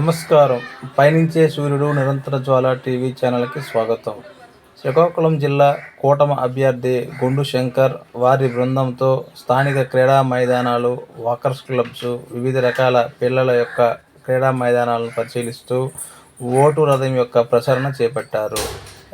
నమస్కారం. పయనించే సూర్యుడు నిరంతర జ్వాల టీవీ ఛానల్కి స్వాగతం. శ్రీకాకుళం జిల్లా కూటమ అభ్యర్థి గుండు శంకర్ వారి బృందంతో స్థానిక క్రీడా మైదానాలు వాకర్స్ క్లబ్స్ వివిధ రకాల పిల్లల యొక్క క్రీడా మైదానాలను పరిశీలిస్తూ ఓటు రథం యొక్క ప్రసరణ చేపట్టారు.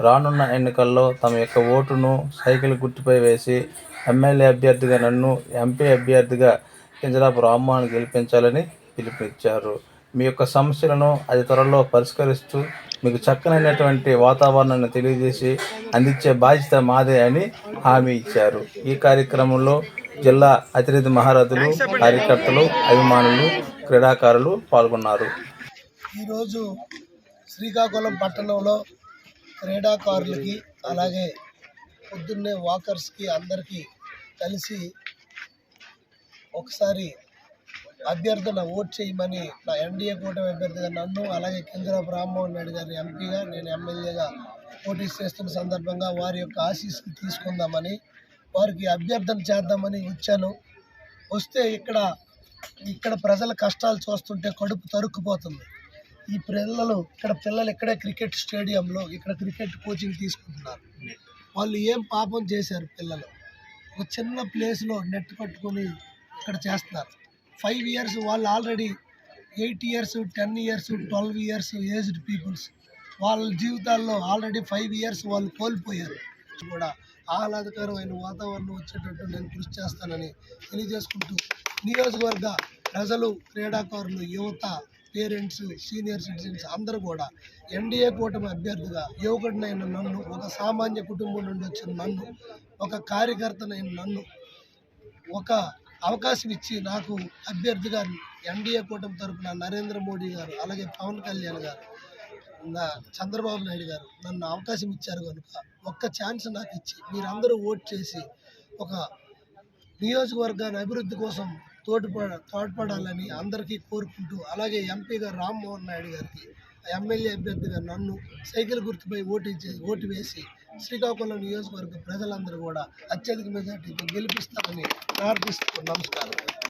రానున్న ఎన్నికల్లో తమ యొక్క ఓటును సైకిల్ గుర్తుపై వేసి ఎమ్మెల్యే అభ్యర్థిగా నన్ను ఎంపీ అభ్యర్థిగా కింజరాపు రామ్మోహన్ గెలిపించాలని పిలుపునిచ్చారు. మీ యొక్క సమస్యలను అది త్వరలో పరిష్కరిస్తూ మీకు చక్కనైనటువంటి వాతావరణాన్ని తెలియజేసి అందించే బాధ్యత మాదే అని హామీ ఇచ్చారు. ఈ కార్యక్రమంలో జిల్లా అతిథి మహారథులు కార్యకర్తలు అభిమానులు క్రీడాకారులు పాల్గొన్నారు. ఈరోజు శ్రీకాకుళం పట్టణంలో క్రీడాకారులకి అలాగే పొద్దున్నే వాకర్స్కి అందరికీ కలిసి ఒకసారి అభ్యర్థన ఓట్ చేయమని నా ఎన్డీఏ కూటమి అభ్యర్థిగా నన్ను అలాగే కింజరాపు రామ్మోహన్ రెడ్డి గారి ఎంపీగా నేను ఎమ్మెల్యేగా పోటీ చేస్తున్న సందర్భంగా వారి యొక్క ఆశీస్సులు తీసుకుందామని వారికి అభ్యర్థన చేద్దామని వచ్చాను. వస్తే ఇక్కడ ఇక్కడ ప్రజల కష్టాలు చూస్తుంటే కడుపు తరుక్కుపోతుంది. ఈ పిల్లలు ఇక్కడ పిల్లలు ఇక్కడే క్రికెట్ స్టేడియంలో ఇక్కడ క్రికెట్ కోచింగ్ తీసుకుంటున్నారు. వాళ్ళు ఏం పాపం చేశారు పిల్లలు? ఒక చిన్న ప్లేస్లో నెట్ కట్టుకొని ఇక్కడ చేస్తున్నారు. ఫైవ్ ఇయర్స్ వాళ్ళు already eight years ten years twelve years aged peoples. వాళ్ళ జీవితాల్లో ఆల్రెడీ ఫైవ్ ఇయర్స్ వాళ్ళు కోల్పోయారు. కూడా ఆహ్లాదకరమైన వాతావరణం వచ్చేటట్టు నేను కృషి చేస్తానని తెలియజేసుకుంటూ నియోజకవర్గ ప్రజలు క్రీడాకారులు యువత పేరెంట్స్ సీనియర్ సిటిజన్స్ అందరూ కూడా ఎన్డీఏ కూటమి అభ్యర్థిగా యువకుడినైన నన్ను ఒక సామాన్య కుటుంబం నుండి వచ్చిన నన్ను ఒక కార్యకర్తనైన నన్ను ఒక అవకాశం ఇచ్చి నాకు అభ్యర్థిగా ఎన్డీఏ కూటమి తరపున నరేంద్ర మోడీ గారు అలాగే పవన్ కళ్యాణ్ గారు నా చంద్రబాబు నాయుడు గారు నన్ను అవకాశం ఇచ్చారు కనుక ఒక్క ఛాన్స్ నాకు ఇచ్చి మీరందరూ ఓట్ చేసి ఒక నియోజకవర్గాన్ని అభివృద్ధి కోసం తోడ్పడ తోడ్పడాలని అందరికీ కోరుకుంటూ అలాగే ఎంపీగా రామ్మోహన్ నాయుడు గారికి ఎమ్మెల్యే అభ్యర్థిగా నన్ను సైకిల్ గుర్తుపై ఓటించి ఓటు వేసి శ్రీకాకుళం నియోజకవర్గ ప్రజలందరూ కూడా అత్యధిక మెజార్టీతో గెలిపిస్తారని ప్రార్థిస్తూ నమస్కారం.